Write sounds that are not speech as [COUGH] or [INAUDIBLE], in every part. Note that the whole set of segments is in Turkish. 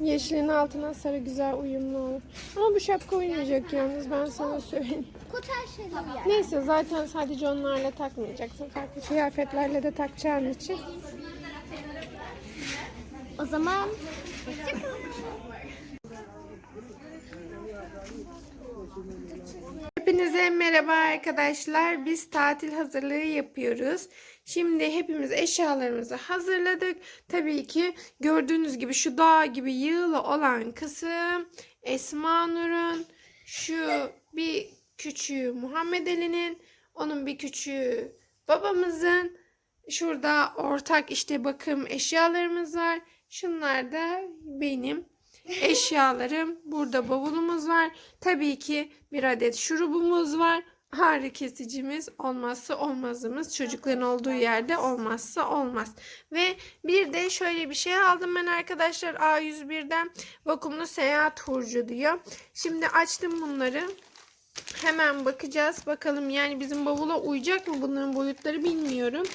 Yeşilin altına sarı güzel uyumlu olur. Ama bu şapka uymayacak yalnız ben sana söyleyeyim. Neyse zaten sadece onlarla takmayacaksın. Farklı kıyafetlerle de takacağın için. O zaman Hepinize merhaba arkadaşlar. Biz tatil hazırlığı yapıyoruz. Şimdi hepimiz eşyalarımızı hazırladık. Tabii ki gördüğünüz gibi şu dağ gibi yığılı olan kısım Esma Nur'un. Şu bir küçüğü Muhammed Ali'nin. Onun bir küçüğü babamızın. Şurada ortak işte bakım eşyalarımız var. Şunlar da benim eşyalarım. Burada bavulumuz var. Tabii ki bir adet şurubumuz var. Ağrı kesicimiz olmazsa olmazımız. Çocukların olduğu yerde olmazsa olmaz. Ve bir de şöyle bir şey aldım ben arkadaşlar. A101'den vakumlu seyahat hurcu diyor. Şimdi açtım bunları. Hemen bakacağız. Bakalım yani bizim bavula uyacak mı bunların boyutları bilmiyorum.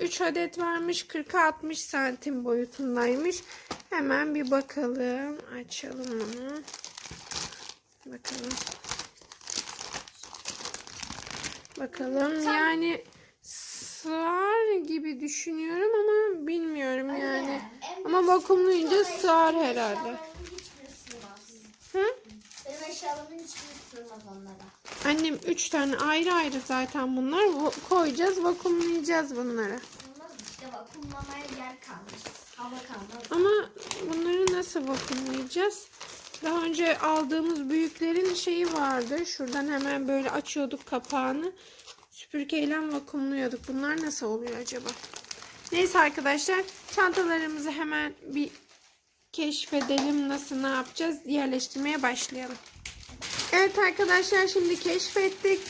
3 adet varmış. 40'a 60 santim boyutundaymış. Hemen bir bakalım. Açalım bunu. Bakalım. Bakalım yani sığar gibi düşünüyorum ama bilmiyorum yani. Ama vakumlayınca sığar herhalde. Hı? Benim eşyalarımın hiçbiri sığmaz onlara. Annem 3 tane ayrı ayrı zaten bunlar. Koyacağız, vakumlayacağız bunları. Sığmaz işte vakumlamaya yer kalmış. Hava kalmaz. Ama bunları nasıl vakumlayacağız? Daha önce aldığımız büyüklerin şeyi vardı. Şuradan hemen böyle açıyorduk kapağını. Süpürgeyle vakumluyorduk. Bunlar nasıl oluyor acaba? Neyse arkadaşlar çantalarımızı hemen bir keşfedelim. Nasıl ne yapacağız? Yerleştirmeye başlayalım. Evet arkadaşlar şimdi keşfettik.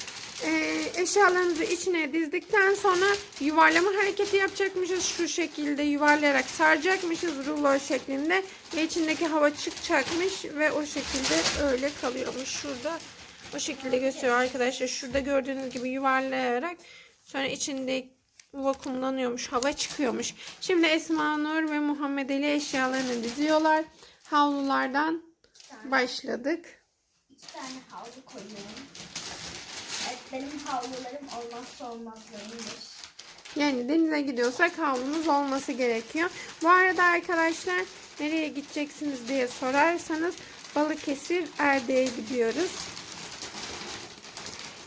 Ee, eşyalarımızı içine dizdikten sonra yuvarlama hareketi yapacakmışız. Şu şekilde yuvarlayarak saracakmışız rulo şeklinde. Ve içindeki hava çıkacakmış ve o şekilde öyle kalıyormuş. Şurada o şekilde gösteriyor arkadaşlar. Şurada gördüğünüz gibi yuvarlayarak sonra içinde vakumlanıyormuş. Hava çıkıyormuş. Şimdi Esma Nur ve Muhammed Ali eşyalarını diziyorlar. Havlulardan başladık. İki tane havlu koyuyorum. Benim havlularım olmazsa olmazlarımdır. Yani denize gidiyorsak havlumuz olması gerekiyor. Bu arada arkadaşlar nereye gideceksiniz diye sorarsanız Balıkesir Erde'ye gidiyoruz.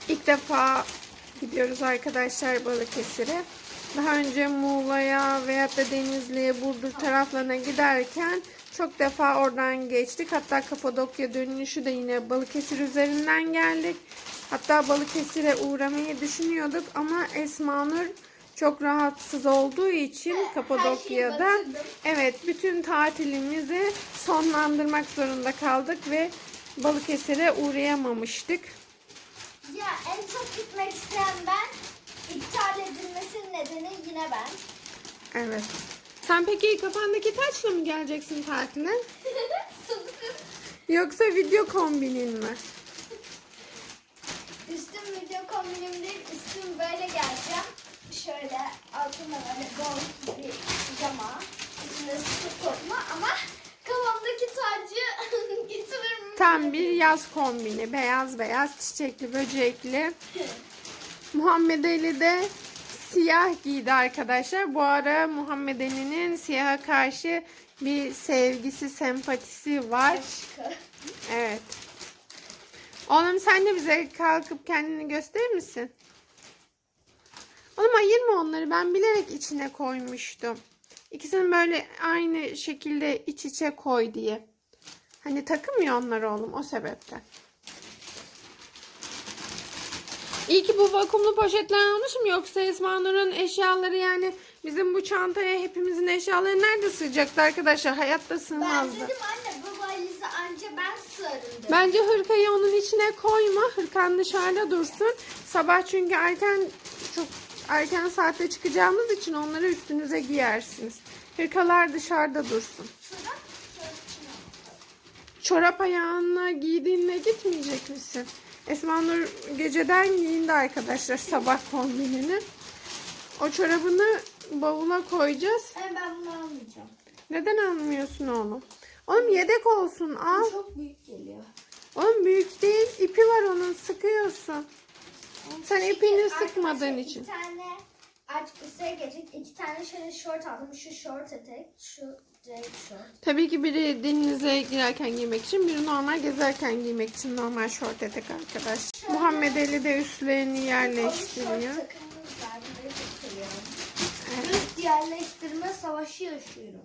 İlk defa gidiyoruz arkadaşlar Balıkesir'e. Daha önce Muğla'ya veyahut da Denizli'ye, Burdur taraflarına giderken çok defa oradan geçtik. Hatta Kapadokya dönüşü de yine Balıkesir üzerinden geldik. Hatta Balıkesir'e uğramayı düşünüyorduk ama Esma Nur çok rahatsız olduğu için Kapadokya'da evet bütün tatilimizi sonlandırmak zorunda kaldık ve Balıkesir'e uğrayamamıştık. Ya en çok gitmek isteyen ben. İptal edilmesinin nedeni yine ben. Evet. Sen peki kafandaki taçla mı geleceksin tatile? [LAUGHS] Yoksa video kombinin mi? Üstüm video kombinim değil, üstüm böyle geleceğim. Şöyle altına böyle gold bir pijama. Üstünde sıkı korkma ama kafamdaki tacı [LAUGHS] getiririm. Tam bir yaz kombini. Beyaz beyaz çiçekli böcekli. [LAUGHS] Muhammed Ali de siyah giydi arkadaşlar. Bu ara Muhammed Ali'nin siyaha karşı bir sevgisi, sempatisi var. Evet. Oğlum sen de bize kalkıp kendini gösterir misin? Oğlum ayırma onları. Ben bilerek içine koymuştum. İkisini böyle aynı şekilde iç içe koy diye. Hani takılmıyor onlar oğlum o sebepten. İyi ki bu vakumlu poşetler almışım yoksa Esma Nur'un eşyaları yani bizim bu çantaya hepimizin eşyaları nerede sığacaktı arkadaşlar? Hayatta Ben sığmazdı. dedim anne bu valizi anca ben Bence hırkayı onun içine koyma. Hırkan dışarıda dursun. Sabah çünkü erken çok erken saatte çıkacağımız için onları üstünüze giyersiniz. Hırkalar dışarıda dursun. İçine. Çorap ayağına giydiğinle gitmeyecek misin? Esma Nur geceden giyindi arkadaşlar sabah kombinini. O çorabını bavula koyacağız. Ben bunu almayacağım. Neden almıyorsun oğlum? Oğlum yedek olsun al. Çok büyük geliyor. Oğlum büyük değil ipi var onun sıkıyorsun. Sen Çünkü ipini arkadaşlar sıkmadığın iki için. tane artık üstüne gelecek. iki tane şöyle short aldım. Şu short etek, şu direkt short. Tabii ki biri denize girerken giymek için, biri normal gezerken giymek için normal şort etek arkadaş. Muhammed Ali de üstlerini yerleştiriyor. Seviyorum. Üst yerleştirme savaşı yaşıyorum.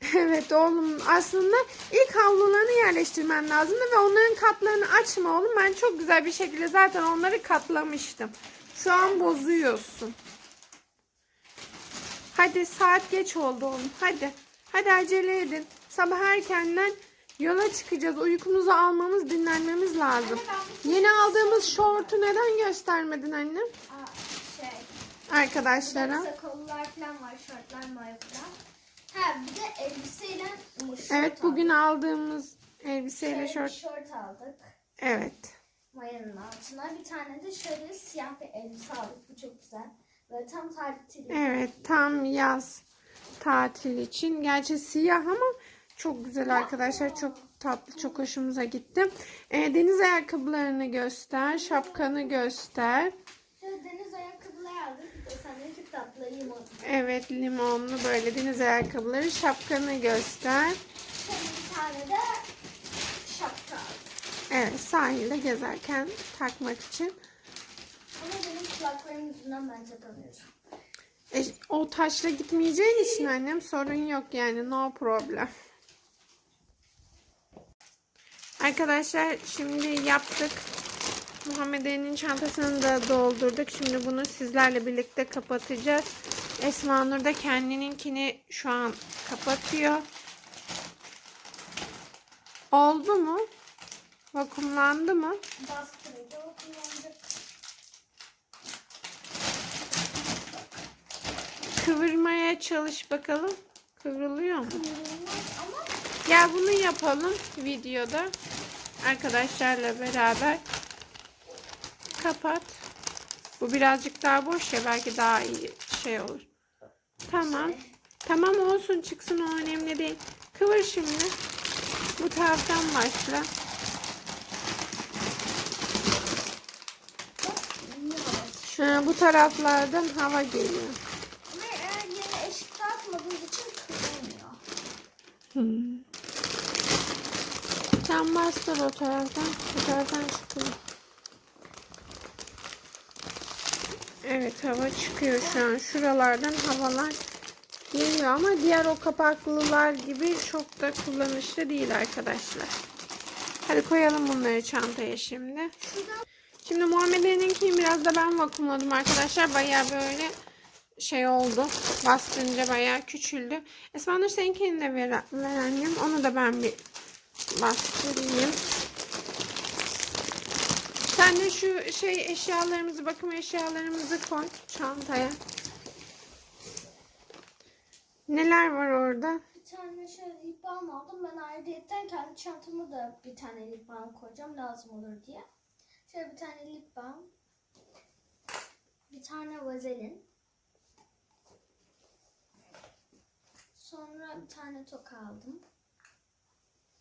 [LAUGHS] Evet oğlum aslında ilk havlularını yerleştirmen lazımdı ve onların katlarını açma oğlum. Ben çok güzel bir şekilde zaten onları katlamıştım. Şu an bozuyorsun. Hadi saat geç oldu oğlum. Hadi. Hadi acele edin. Sabah erkenden yola çıkacağız. Uykumuzu almamız, dinlenmemiz lazım. Yeni aldığımız şortu neden göstermedin annem? Aa, şey. Arkadaşlara. Kısa kollar falan var. Şortlar mayo falan. Ha bir de elbiseyle şort Evet bugün aldık. aldığımız elbiseyle Şöyle şort. şort aldık. Evet. Mayanın altına. Bir tane de şöyle siyah bir elbise aldık. Bu çok güzel. Böyle tam tatil. Evet tam yaz tatil için. Gerçi siyah ama çok güzel arkadaşlar. Çok tatlı, çok hoşumuza gitti. Ee, deniz ayakkabılarını göster, şapkanı göster. Şöyle deniz ayakkabıları aldık. Bir de sendeki tatlı limon. Evet limonlu böyle deniz ayakkabıları, şapkanı göster. Bir tane de şapka. Evet sahilde gezerken takmak için. Ama benim kulaklarım yüzünden ben takamıyorum. E, o taşla gitmeyeceğin için annem sorun yok yani no problem. Arkadaşlar şimdi yaptık. Muhammed çantasını da doldurduk. Şimdi bunu sizlerle birlikte kapatacağız. Esma Nur da kendininkini şu an kapatıyor. Oldu mu? Vakumlandı mı? Bastırınca. Kıvırmaya çalış bakalım. Kıvrılıyor mu? Ama Gel bunu yapalım videoda. Arkadaşlarla beraber. Kapat. Bu birazcık daha boş ya belki daha iyi şey olur. Tamam. Tamam olsun çıksın o önemli değil. Kıvır şimdi. Bu taraftan başla. Ha, bu taraflardan hava geliyor. Ama eğer yine eşit dağıtmadığınız için kırılmıyor. Hmm. Sen bastır o taraftan. Bu taraftan çıkıyor. Evet hava çıkıyor şu an. Şuralardan havalar geliyor ama diğer o kapaklılar gibi çok da kullanışlı değil arkadaşlar. Hadi koyalım bunları çantaya şimdi. Şimdi Muhammed biraz da ben vakumladım arkadaşlar. Baya böyle şey oldu. Bastırınca bayağı küçüldü. Esma Nur seninkini de ver, ver annem. Onu da ben bir bastırayım. Sen de şu şey eşyalarımızı, bakım eşyalarımızı koy çantaya. Neler var orada? Bir tane şöyle lip balm aldım. Ben ayrıyetten kendi çantama da bir tane lip balm koyacağım lazım olur diye. Şöyle bir tane lip balm. Bir tane vazelin. Sonra bir tane toka aldım.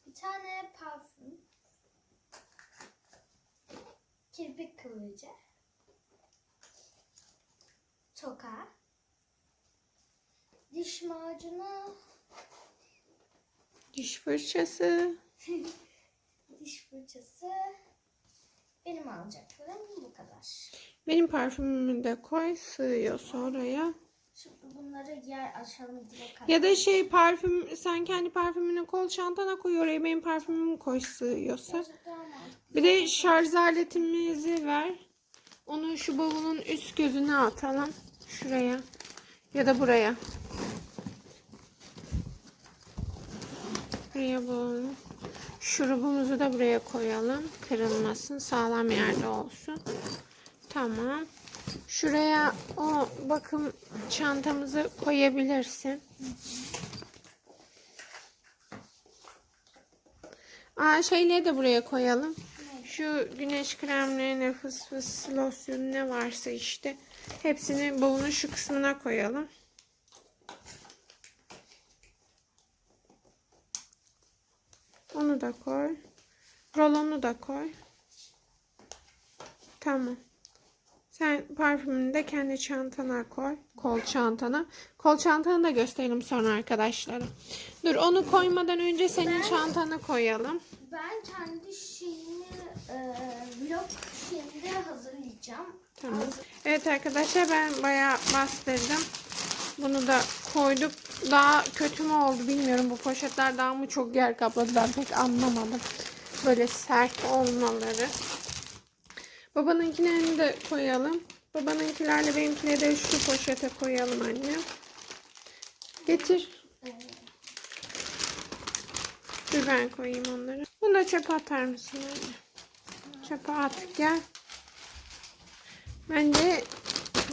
Bir tane parfüm. Kirpik kıvırıcı. Toka. Diş macunu. Diş fırçası. [LAUGHS] Diş fırçası. Benim alacaklarım bu kadar. Benim parfümümü de koy. Sığıyorsa oraya. Şimdi bunları yer açalım direkt. Ya da şey parfüm sen kendi parfümünü kol çantana koy oraya benim parfümümü koy sığıyorsa. Bir de şarj aletimizi ver. Onu şu bavulun üst gözüne atalım. Şuraya. Ya da buraya. Buraya böyle. Şurubumuzu da buraya koyalım. Kırılmasın. Sağlam yerde olsun. Tamam. Şuraya o bakım çantamızı koyabilirsin. Aa şeyleri de buraya koyalım. Şu güneş kremlerini, fıs fıs losyonu ne varsa işte hepsini bavulun şu kısmına koyalım. Onu da koy. Rolonu da koy. Tamam. Sen parfümünü de kendi çantana koy. Kol çantana. Kol çantanı da gösterelim sonra arkadaşlara. Dur onu koymadan önce senin çantanı koyalım. Ben kendi şeyimi e, vlog şeyinde hazırlayacağım. Tamam. Evet arkadaşlar ben bayağı bastırdım. Bunu da koyduk. Daha kötü mü oldu bilmiyorum. Bu poşetler daha mı çok yer kapladı ben pek anlamadım. Böyle sert olmaları. Babanınkilerini de koyalım. Babanınkilerle benimkileri de şu poşete koyalım anne. Getir. Dur ben koyayım onları. Bunu da çöpe atar mısın anne? Çöpe at gel. Ben de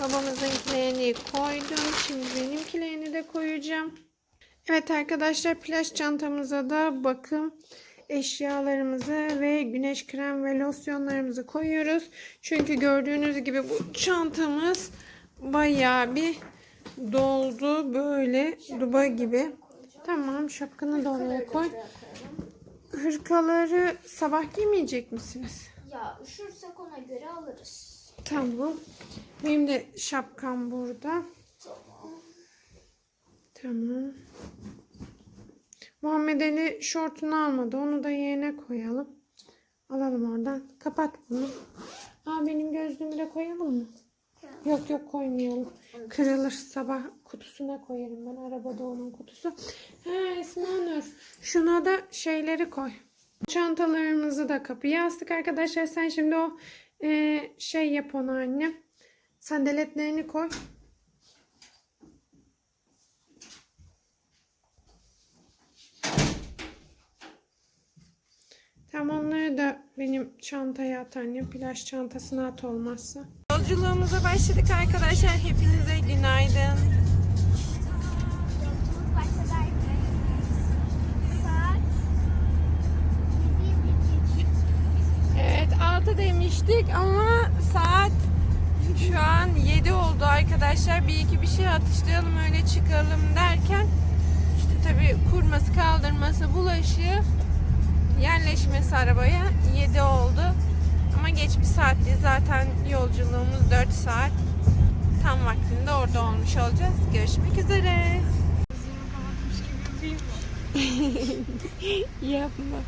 babamızınkilerini koydum. Şimdi benimkilerini de koyacağım. Evet arkadaşlar plaj çantamıza da bakım eşyalarımızı ve güneş krem ve losyonlarımızı koyuyoruz. Çünkü gördüğünüz gibi bu çantamız bayağı bir doldu böyle duba gibi. Tamam şapkanı da oraya koy. Hırkaları sabah giymeyecek misiniz? Ya üşürsek ona göre alırız. Tamam. Benim de şapkam burada. Tamam. Tamam. Muhammed Ali şortunu almadı. Onu da yerine koyalım. Alalım oradan. Kapat bunu. Aa benim gözlüğümü de koyalım mı? Yok yok koymayalım. Kırılır sabah kutusuna koyarım ben arabada onun kutusu. Ha Esma Nur. Şuna da şeyleri koy. Çantalarımızı da kapıya astık arkadaşlar. Sen şimdi o e, şey yap onu anne. Sandaletlerini koy. Tamam onları da benim çantaya at annem. Plaj çantasına at olmazsa. Yolculuğumuza başladık arkadaşlar. Hepinize günaydın. Yolculuk başlarken saat 7.23. Evet 6 demiştik ama saat şu an 7 oldu arkadaşlar. Bir iki bir şey atıştıralım öyle çıkalım derken işte tabii kurması kaldırması bulaşığı yerleşmesi arabaya 7 oldu. Ama geç bir saatti zaten yolculuğumuz 4 saat. Tam vaktinde orada olmuş olacağız. Görüşmek üzere. [LAUGHS] Yapma.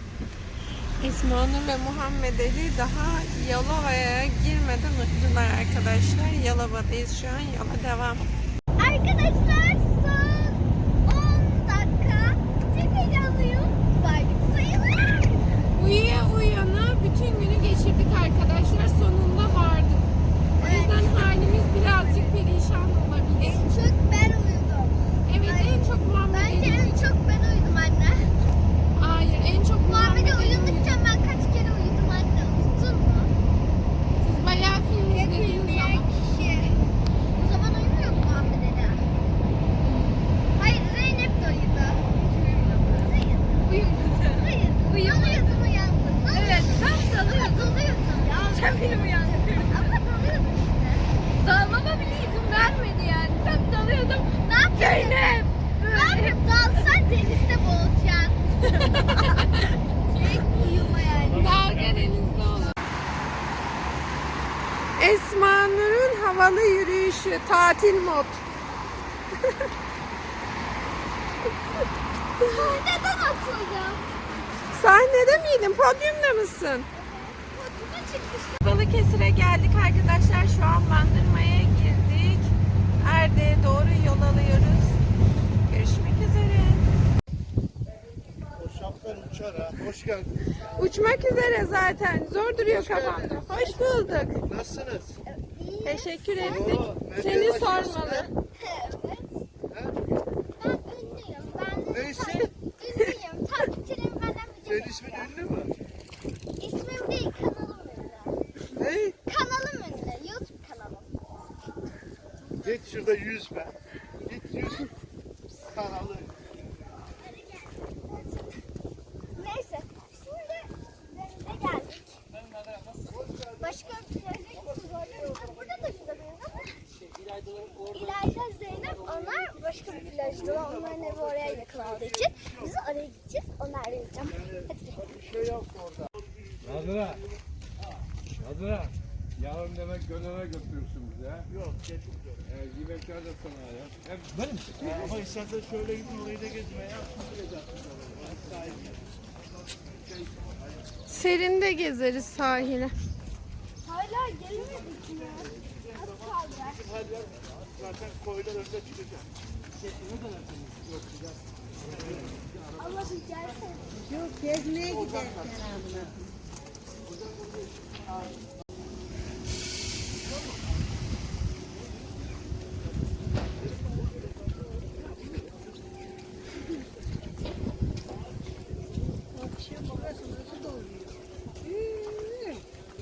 Esma Nur ve Muhammed Ali daha Yalova'ya girmeden uçtular arkadaşlar. Yalova'dayız şu an. Yola devam. Arkadaşlar son 10 dakika. Çok heyecanlıyım. Vardık sayılır. Uyuya uyuyana bütün günü geçirdik arkadaşlar. Sonunda vardık. O yüzden halimiz birazcık perişan olabilir. En çok ben uyudum. Evet en çok Muhammed Bence Ali. en çok ben uyudum anne. Hayır en çok Muhammed Muhammed'e Ali. uyudukça ben kaç kere uyudum anne. Unuttun mu? Siz bayağı film izlediniz ama. kişi. O zaman uyumuyor mu Muhammed Ali? Hayır Zeynep de uyudu. Uyumadı. Hayır. Uyandın. Evet tam dalıyordun. Dalıyordun. Ya sen beni uyandırdın. Ama dalıyordun işte. Dalmama bile izin vermedi yani. Tam dalıyordum. Ne? Zeynep. Ne? Dalsan denizde boğulacaksın. Tek uyuma yani. Dalga denizde olur. Esma Nur'un havalı yürüyüşü, tatil mod. [LAUGHS] Neden atıldım? Sahnede miydin? Podyumda mısın? Çıkmıştım. Balıkesir'e geldik arkadaşlar. Şu an Bandırma'ya girdik. Erde'ye doğru yol alıyoruz. Görüşmek üzere. O şapkan uçar ha. Hoş geldin. Uçmak üzere zaten. Zor duruyor kafamda. Hoş bulduk. Nasılsınız? Teşekkür ettik. Oo, Seni sormalı. ha? Evet. Ha? Ben ünlüyüm. Neysin? ünlüyüm. Takipçilerim benden Senin ismin ünlü mü? İsmim değil kanalım ünlü. Ne? Kanalım ünlü. YouTube kanalım. Git şurada yüz be. Git yüz. Kanalı. Neyse. Şimdi denize geldik. Başka bir yere gidiyoruz. Burada da güzel oyun ama İlayda Zeynep onlar başka bir plajda. Onların evi oraya yakın olduğu için biz oraya gideceğiz. Onlarla yiyeceğim. Hadi. Bir şey yok orada. Nazıra. Nazıra. Yarın demek gönüle götürürsün bizi ha. Yok getirmiyorum. Ee, yemekler de sana ya. Hep benim misin? Ama istersen şöyle gidin orayı da orayı. Sahilde. Serinde gezeriz sahile. Hala gelmedik mi? Az kaldı. Hadi ya. Zaten koylar önde çıkacak. Allah bir gelsene. Yok gezmeye doluyor? Hmm,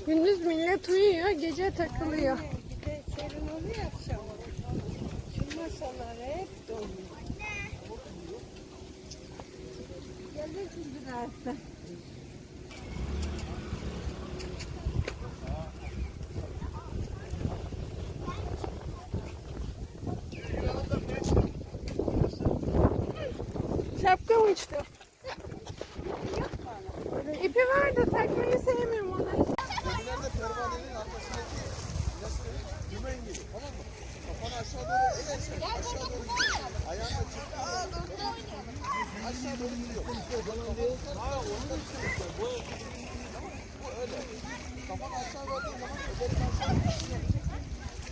Gündüz millet uyuyor, gece takılıyor. Bir de serin oluyor akşam. Şu masalar hep doluyor. Gelirsin birazdan. Şapka uçtu. İpi var da takmayı sevmiyorum ona. Nerede pervanenin arkasındaki yastığı dümen gibi tamam mı? Kafanı aşağı doğru eğersen aşağı doğru gidiyor. Ayağınla çıktı. Aşağı doğru gidiyor. Aa onu da çıkıyor. Bu, tamam mı? Bu öyle. Kafanı aşağı verdiğin zaman öderin aşağı gidiyor.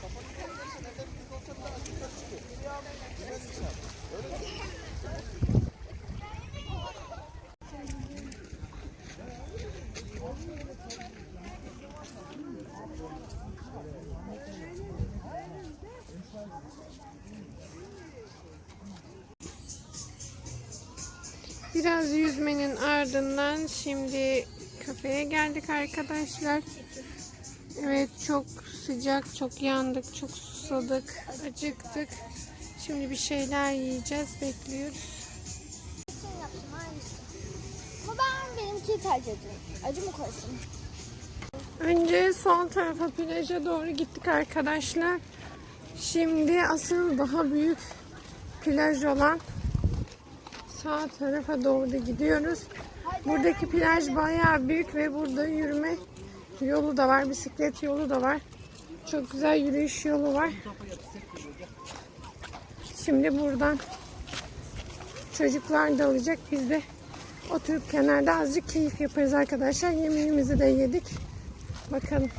Kafanı yukarı versen öderin yukarı daha yukarı çıkıyor. Dümen inşaat. Öyle mi? Biraz yüzmenin ardından şimdi kafeye geldik arkadaşlar. Evet çok sıcak, çok yandık, çok susadık, acıktık. Şimdi bir şeyler yiyeceğiz, bekliyoruz. Ama ben benimkiyi tercih ediyorum. Acı mı koysun? Önce sol tarafa plaja doğru gittik arkadaşlar. Şimdi asıl daha büyük plaj olan sağ tarafa doğru gidiyoruz. Buradaki plaj bayağı büyük ve burada yürüme yolu da var, bisiklet yolu da var. Çok güzel yürüyüş yolu var. Şimdi buradan çocuklar da olacak. Biz de oturup kenarda azıcık keyif yaparız arkadaşlar. Yemeğimizi de yedik. Bakalım.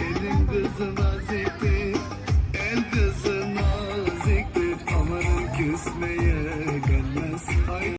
Elin kızı